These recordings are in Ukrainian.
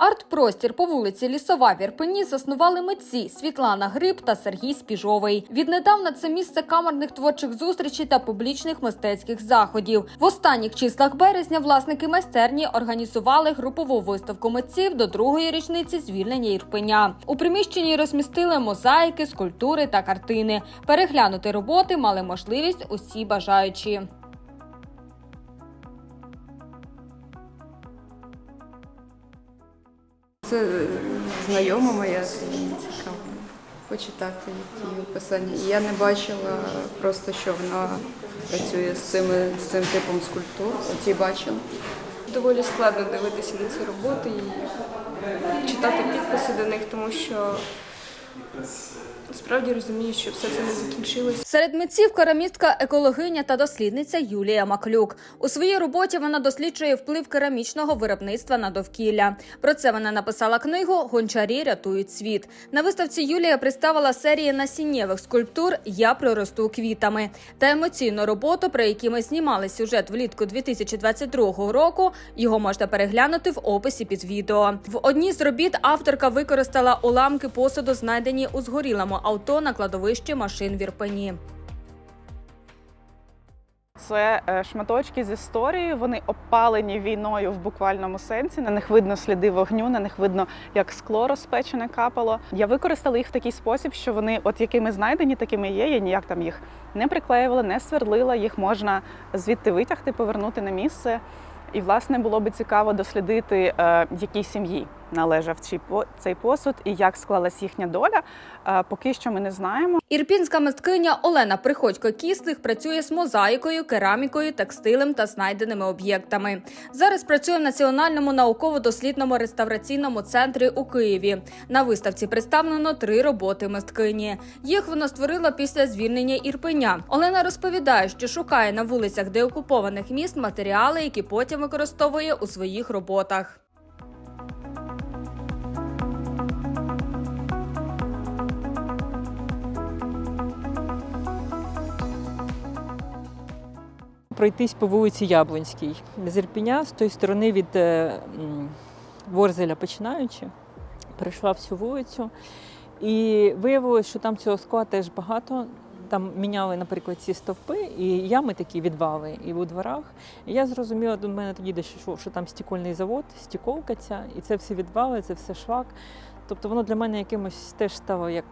Арт-простір по вулиці Лісова в Ірпені заснували митці Світлана Гриб та Сергій Спіжовий. Віднедавна це місце камерних творчих зустрічей та публічних мистецьких заходів. В останніх числах березня власники майстерні організували групову виставку митців до другої річниці звільнення Ірпеня. У приміщенні розмістили мозаїки, скульптури та картини. Переглянути роботи мали можливість усі бажаючі. Це е, знайома моя, цікаво почитати її описання. Я не бачила просто, що вона працює з, цими, з цим типом скульптур. Оті бачила. Доволі складно дивитися на ці роботи і читати підписи до них, тому що справді розумію, що все це не закінчилось. Серед митців керамістка, екологиня та дослідниця Юлія Маклюк. У своїй роботі вона досліджує вплив керамічного виробництва на довкілля. Про це вона написала книгу Гончарі рятують світ. На виставці Юлія представила серії насіннєвих скульптур Я проросту квітами та емоційну роботу, про які ми знімали сюжет влітку 2022 року. Його можна переглянути в описі під відео. В одній з робіт авторка використала уламки посуду, знайдені у згорілому авто на кладовищі машин в Ірпені. Це е, шматочки з історії. Вони опалені війною в буквальному сенсі. На них видно сліди вогню, на них видно, як скло розпечене капало. Я використала їх в такий спосіб, що вони, от якими знайдені, такими є. Я ніяк там їх не приклеювала, не сверлила. Їх можна звідти витягти, повернути на місце. І, власне, було би цікаво дослідити, е, якій сім'ї належав цей по- цей посуд і як склалась їхня доля. Е, Поки що ми не знаємо. Ірпінська мисткиня Олена Приходько Кіслих працює з мозаїкою, керамікою, текстилем та знайденими об'єктами. Зараз працює в Національному науково-дослідному реставраційному центрі у Києві. На виставці представлено три роботи мисткині. Їх вона створила після звільнення Ірпеня. Олена розповідає, що шукає на вулицях деокупованих міст матеріали, які потім використовує у своїх роботах. Пройтись по вулиці Яблонській з Ірпеня, з тої сторони від е, Ворзеля починаючи, прийшла всю вулицю. І виявилось, що там цього скла теж багато. Там міняли, наприклад, ці стовпи, і ями такі відвали і у дворах. І я зрозуміла, до мене тоді дійшло, що там стікольний завод, стіколка ця, і це все відвали, це все шлак. Тобто воно для мене якимось теж стало як,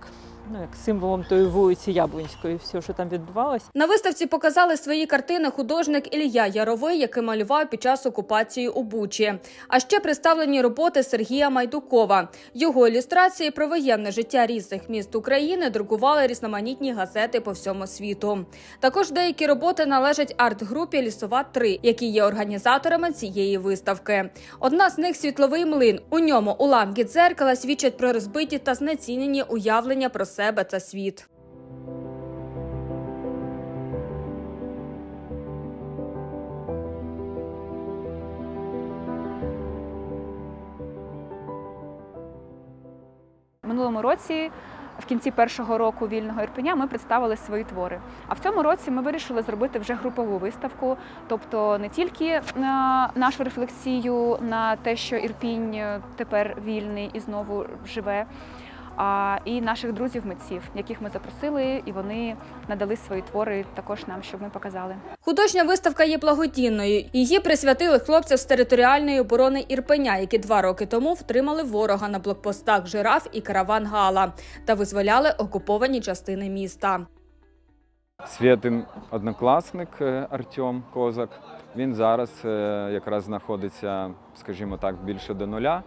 ну, як символом тої вулиці Яблонської, все, що там відбувалося. На виставці показали свої картини художник Ілля Яровий, який малював під час окупації у Бучі. А ще представлені роботи Сергія Майдукова. Його ілюстрації про воєнне життя різних міст України друкували різноманітні газети по всьому світу. Також деякі роботи належать арт-групі Лісова 3 які є організаторами цієї виставки. Одна з них світловий млин. У ньому уламки дзеркала свідчать про розбиті та знецінені уявлення про себе та світ. Минулому році, в кінці першого року вільного Ірпеня, ми представили свої твори. А в цьому році ми вирішили зробити вже групову виставку, тобто не тільки е, нашу рефлексію на те, що Ірпінь е, тепер вільний і знову живе. А і наших друзів-митців, яких ми запросили, і вони надали свої твори також нам, щоб ми показали. Художня виставка є благодійною. Її присвятили хлопцям з територіальної оборони Ірпеня, які два роки тому втримали ворога на блокпостах Жираф і Караван Гала та визволяли окуповані частини міста. Святин однокласник е, Артем Козак. Він зараз е, якраз знаходиться, скажімо так, більше до нуля.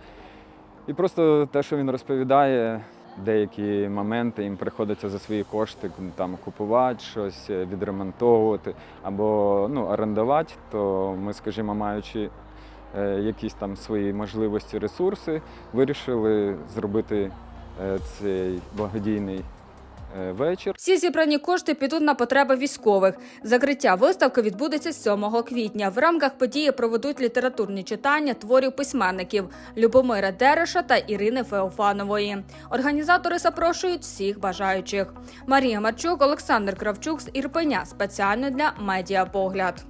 І просто те, що він розповідає, деякі моменти їм приходиться за свої кошти там купувати щось, е, відремонтовувати або ну, орендувати, то ми, скажімо, маючи е, якісь там свої можливості, ресурси, вирішили зробити е, цей благодійний вечір. Всі зібрані кошти підуть на потреби військових. Закриття виставки відбудеться 7 квітня. В рамках події проведуть літературні читання творів письменників Любомира Дереша та Ірини Феофанової. Організатори запрошують всіх бажаючих. Марія Марчук, Олександр Кравчук з Ірпеня спеціально для медіапогляд.